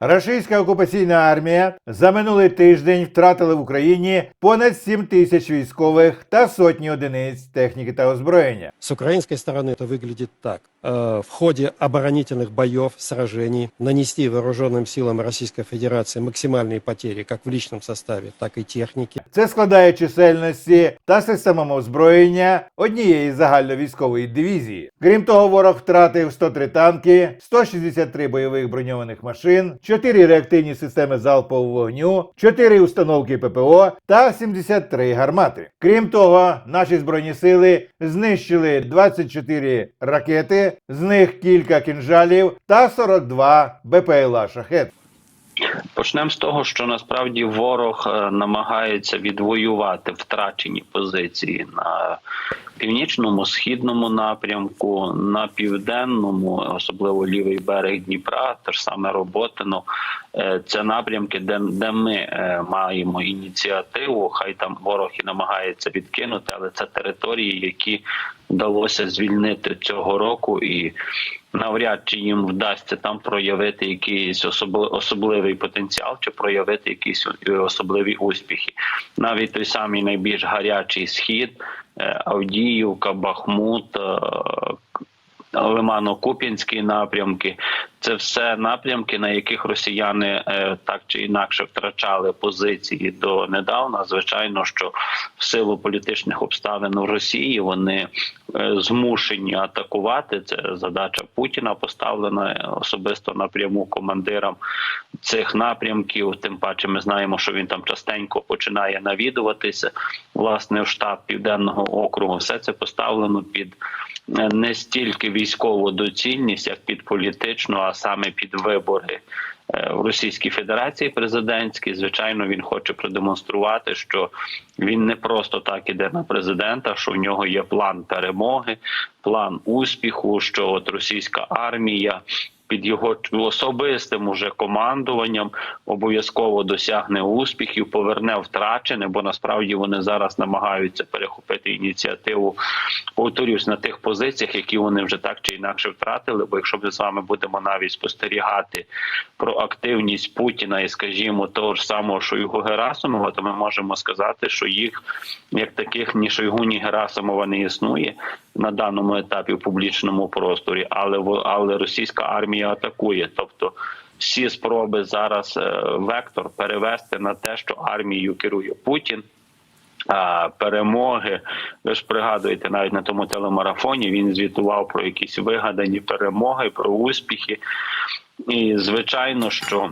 Російська окупаційна армія за минулий тиждень втратила в Україні понад 7 тисяч військових та сотні одиниць техніки та озброєння. С украинской стороны это выглядит так. Э, В ходе оборонительных боев, сражений нанести вооруженным силам Российской Федерации максимальные потери как в личном составе, так и техники. Це складає чисельності та системам озброєння однієї загальновійськової дивізії. Крім того, ворог втратив 103 танки, 163 бойових броньованих машин, 4 реактивні системи залпового вогню, 4 установки ППО та 73 гармати. Крім того, наші збройні сили знищили 24 ракети, з них кілька кінжалів та 42 БПЛА шахет. Почнемо з того, що насправді ворог е, намагається відвоювати втрачені позиції на північному, східному напрямку, на південному, особливо лівий берег Дніпра, те ж саме Роботино. Е, Це напрямки, де, де ми е, маємо ініціативу. Хай там ворог і намагається відкинути, але це території, які вдалося звільнити цього року і навряд чи їм вдасться там проявити якийсь особли- особливий потенціал чи проявити якісь е, особливі успіхи. Навіть той самий найбільш гарячий схід, е, Авдіївка, Бахмут. е, Лимано-Куп'янські напрямки це все напрямки, на яких росіяни е, так чи інакше втрачали позиції до недавна. Звичайно, що в силу політичних обставин в Росії вони е, змушені атакувати. Це задача Путіна поставлена е, особисто напряму командирам цих напрямків. Тим паче, ми знаємо, що він там частенько починає навідуватися. Власне, в штаб південного округу все це поставлено під не стільки військову доцільність, як під політичну, саме під вибори е, в Російській Федерації президентські. Звичайно, він хоче продемонструвати, що він не просто так іде на президента, що в нього є план перемоги, план успіху, що от російська армія. Під його особистим уже командуванням обов'язково досягне успіхів, поверне втрачене, бо насправді вони зараз намагаються перехопити ініціативу. Повторюсь на тих позиціях, які вони вже так чи інакше втратили. Бо якщо ми з вами будемо навіть спостерігати про активність Путіна і, скажімо, того ж самого Шойгу Герасимова, то ми можемо сказати, що їх як таких ні Шойгу, ні Герасимова не існує на даному етапі в публічному просторі, але але російська армія атакує, тобто. Всі спроби зараз е, вектор перевести на те, що армією керує Путін, перемоги. Ви ж пригадуєте, навіть на тому телемарафоні він звітував про якісь вигадані перемоги, про успіхи. І звичайно, що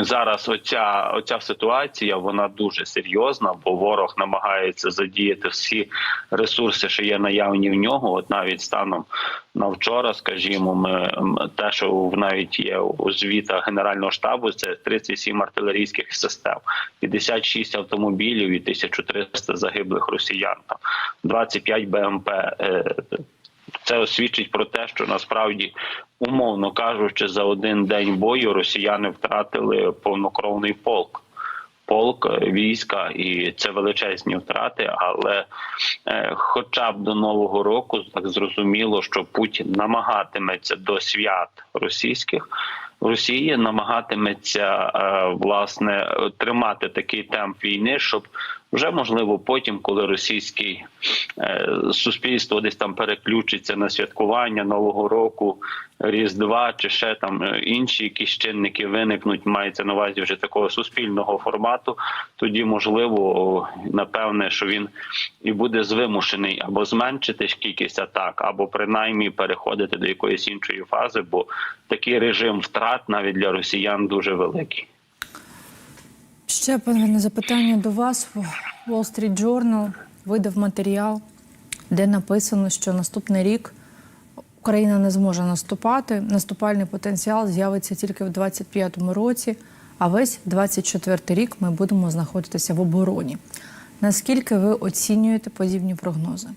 зараз оця, оця ситуація вона дуже серйозна, бо ворог намагається задіяти всі ресурси, що є наявні в нього. От навіть станом на вчора, скажімо, ми те, що навіть є у звітах Генерального штабу, це 37 артилерійських систем, 56 автомобілів і 1300 загиблих росіян. Там 25 БМП. Це свідчить про те, що насправді, умовно кажучи, за один день бою росіяни втратили повнокровний полк. Полк е, війська, і це величезні втрати. Але е, хоча б до нового року так зрозуміло, що Путін намагатиметься до свят російських. Росії намагатиметься е, власне тримати такий темп війни, щоб вже можливо потім, коли російський е, суспільство десь там переключиться на святкування нового року, різдва чи ще там е, інші якісь чинники виникнуть, мається на увазі вже такого суспільного формату. Тоді можливо, напевне, що він і буде звимушений або зменшити кількість атак, або принаймні переходити до якоїсь іншої фази, бо такий режим втрат навіть для росіян дуже великий. Ще пане запитання до вас. Wall Street Journal видав матеріал, де написано, що наступний рік Україна не зможе наступати. Наступальний потенціал з'явиться тільки в 2025 році, а весь 2024 рік ми будемо знаходитися в обороні. Наскільки ви оцінюєте подібні прогнози?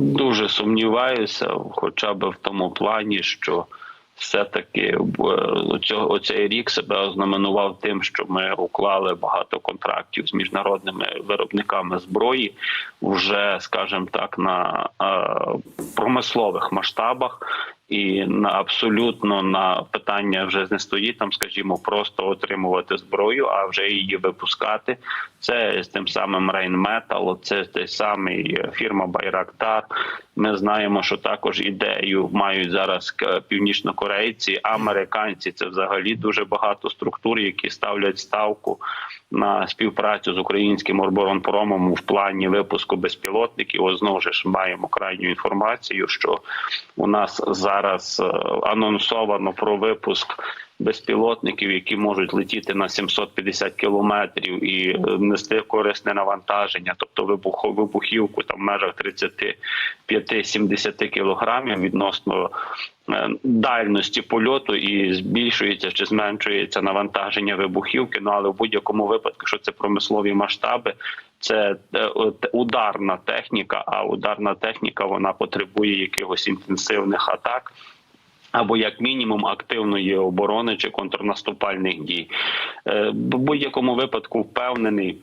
Дуже сумніваюся, хоча б в тому плані, що все-таки цього оцей рік себе ознаменував тим, що ми уклали багато контрактів з міжнародними виробниками зброї, вже скажімо так, на е, промислових масштабах. І на абсолютно на питання вже не стоїть там, скажімо, просто отримувати зброю, а вже її випускати. Це з тим самим Рейнметал, це той самий фірма Байрактар. Ми знаємо, що також ідею мають зараз північнокорейці, американці. Це взагалі дуже багато структур, які ставлять ставку на співпрацю з українським оборонпромом в плані випуску безпілотників. Ось знову ж маємо крайню інформацію, що у нас зараз е, анонсовано про випуск безпілотників, які можуть летіти на 750 кілометрів і е, нести корисне навантаження, тобто вибухівку там в межах 35-70 кілограмів відносно е, дальності польоту і збільшується чи зменшується навантаження вибухівки. Ну але в будь-якому випадку, якщо це промислові масштаби, це е, ударна техніка. А ударна техніка вона потребує якихось інтенсивних атак. Або як мінімум активної оборони чи контрнаступальних дій, Е, в будь-якому випадку впевнений.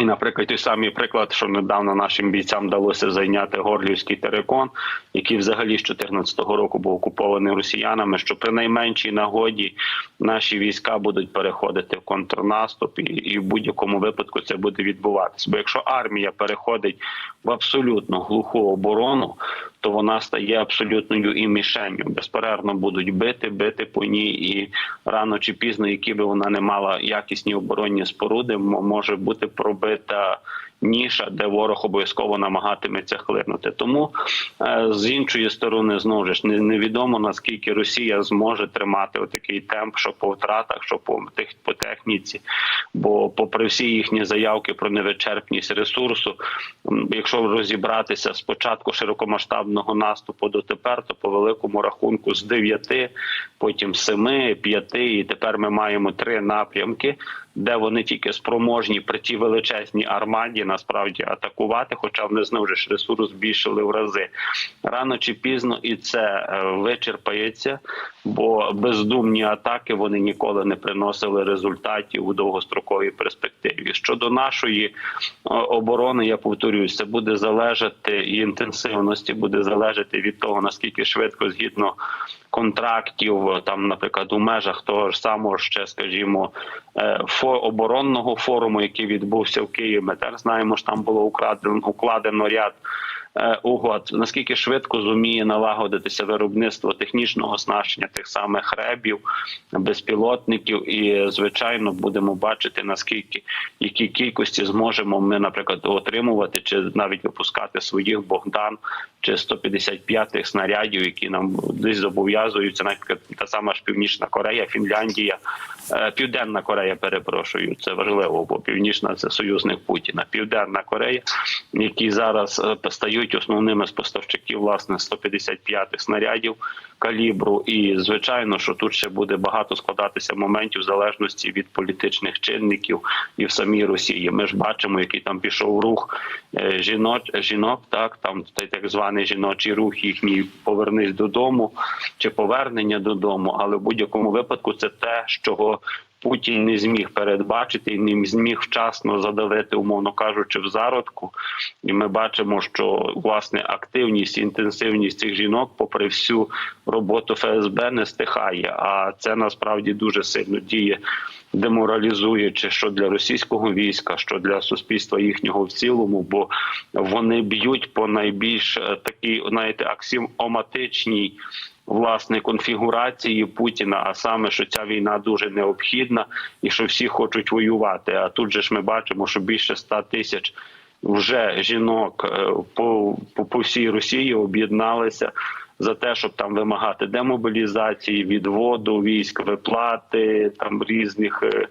І, наприклад, той самий приклад, що недавно нашим бійцям вдалося зайняти Горлівський терикон, який взагалі з 2014 року був окупований росіянами. Що при найменшій нагоді наші війська будуть переходити в контрнаступ, і, і в будь-якому випадку це буде відбуватися. Бо якщо армія переходить в абсолютно глуху оборону, то вона стає абсолютною і мішенню. Безперервно будуть бити, бити по ній, і рано чи пізно, які би вона не мала якісні оборонні споруди, може бути пробита. Ніша, де ворог обов'язково намагатиметься хлинути. Тому е, з іншої сторони, знову ж не- невідомо наскільки Росія зможе тримати отакий темп, що по втратах, що по тих по техніці. Бо, попри всі їхні заявки про невичерпність ресурсу, якщо розібратися з початку широкомасштабного наступу до тепер, то по великому рахунку з 9, потім 7, 5, і тепер ми маємо три напрямки, де вони тільки спроможні при тій величезній армаді насправді атакувати, хоча вони знову ж ресурс збільшили в рази. Рано чи пізно і це е, вичерпається, бо бездумні атаки вони ніколи не приносили результатів у довгостроковій перспективі. Щодо нашої е, оборони, я повторюсь, це буде залежати і інтенсивності буде залежати від того наскільки швидко згідно контрактів, там, наприклад, у межах того ж самого ще, скажімо, е, фо оборонного форуму, який відбувся в Києві. Ми теж знаємо, що там було укладено укладено ряд. Е, Угод. Наскільки швидко зуміє налагодитися виробництво технічного оснащення тих самих ребів, безпілотників, і звичайно будемо бачити наскільки які кількості зможемо ми, наприклад, отримувати чи навіть випускати своїх Богдан чи 155-х снарядів, які нам десь зобов'язуються, наприклад, та сама ж Північна Корея, Фінляндія, е, Південна Корея, перепрошую, це важливо, бо Північна це союзник Путіна, Південна Корея, які зараз е, стають основними з поставщиків власне 155-х снарядів калібру. І звичайно, що тут ще буде багато складатися моментів в залежності від політичних чинників і в самій Росії. Ми ж бачимо, який там пішов рух е, жінок, жінок, так там так званий жіночий рух їхній повернись додому чи повернення додому. Але в будь-якому випадку це те, чого Путін не зміг передбачити і не зміг вчасно задавити, умовно кажучи, в зародку. І ми бачимо, що власне активність, інтенсивність цих жінок, попри всю роботу ФСБ, не стихає. А це насправді дуже сильно діє деморалізуючи що для російського війська, що для суспільства їхнього в цілому, бо вони б'ють по найбільш е, такій, знаєте, аксіоматичній власне конфігурації Путіна, а саме, що ця війна дуже необхідна і що всі хочуть воювати. А тут же ж ми бачимо, що більше 100 тисяч вже жінок е, по, по всій Росії об'єдналися. За те, щоб там вимагати демобілізації, відводу військ, виплати там різних е,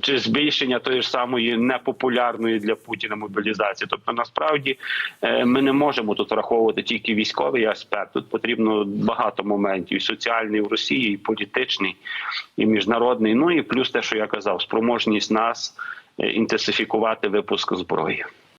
чи збільшення тої ж самої непопулярної для Путіна мобілізації. Тобто, насправді е, ми не можемо тут враховувати тільки військовий аспект. Тут потрібно багато моментів: і соціальний в Росії, і політичний, і міжнародний. Ну і плюс те, що я казав, спроможність нас е, інтенсифікувати випуск зброї.